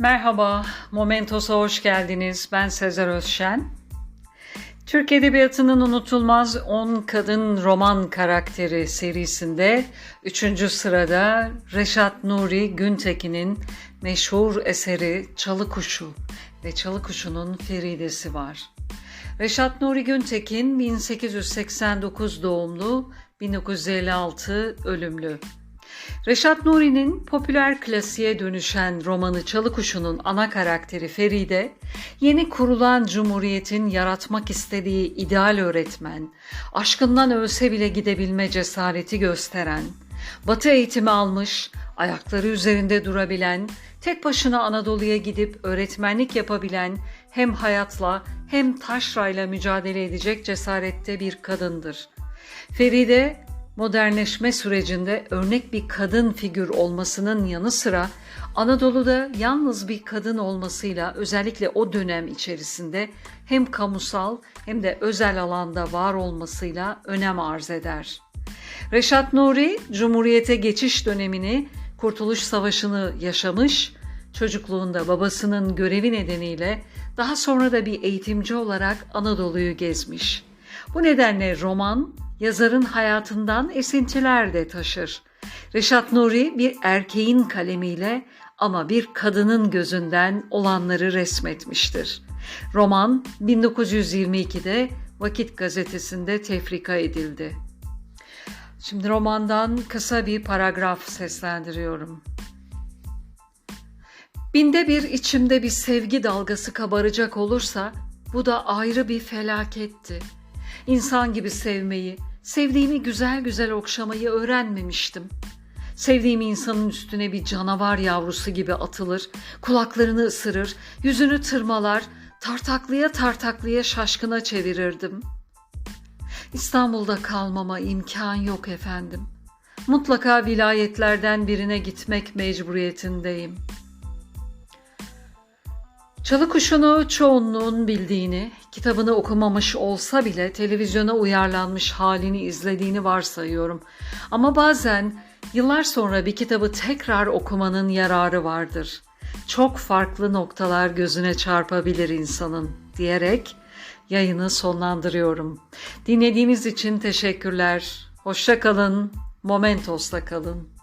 Merhaba, Momentos'a hoş geldiniz. Ben Sezer Özşen. Türk Edebiyatı'nın unutulmaz 10 kadın roman karakteri serisinde 3. sırada Reşat Nuri Güntekin'in meşhur eseri Çalı Kuşu ve Çalı Kuşu'nun Feridesi var. Reşat Nuri Güntekin 1889 doğumlu, 1956 ölümlü. Reşat Nuri'nin popüler klasiğe dönüşen romanı Çalı Kuşu'nun ana karakteri Feride, yeni kurulan cumhuriyetin yaratmak istediği ideal öğretmen, aşkından ölse bile gidebilme cesareti gösteren, batı eğitimi almış, ayakları üzerinde durabilen, tek başına Anadolu'ya gidip öğretmenlik yapabilen, hem hayatla hem taşrayla mücadele edecek cesarette bir kadındır. Feride modernleşme sürecinde örnek bir kadın figür olmasının yanı sıra Anadolu'da yalnız bir kadın olmasıyla özellikle o dönem içerisinde hem kamusal hem de özel alanda var olmasıyla önem arz eder. Reşat Nuri, Cumhuriyete geçiş dönemini, Kurtuluş Savaşı'nı yaşamış, çocukluğunda babasının görevi nedeniyle daha sonra da bir eğitimci olarak Anadolu'yu gezmiş. Bu nedenle roman yazarın hayatından esintiler de taşır. Reşat Nuri bir erkeğin kalemiyle ama bir kadının gözünden olanları resmetmiştir. Roman 1922'de Vakit gazetesinde tefrika edildi. Şimdi romandan kısa bir paragraf seslendiriyorum. Binde bir içimde bir sevgi dalgası kabaracak olursa bu da ayrı bir felaketti. İnsan gibi sevmeyi, sevdiğimi güzel güzel okşamayı öğrenmemiştim. Sevdiğim insanın üstüne bir canavar yavrusu gibi atılır, kulaklarını ısırır, yüzünü tırmalar, tartaklıya tartaklıya şaşkına çevirirdim. İstanbul'da kalmama imkan yok efendim. Mutlaka vilayetlerden birine gitmek mecburiyetindeyim.'' Çalı Kuşu'nu çoğunluğun bildiğini, kitabını okumamış olsa bile televizyona uyarlanmış halini izlediğini varsayıyorum. Ama bazen yıllar sonra bir kitabı tekrar okumanın yararı vardır. Çok farklı noktalar gözüne çarpabilir insanın diyerek yayını sonlandırıyorum. Dinlediğiniz için teşekkürler. Hoşça kalın. Momentos'ta kalın.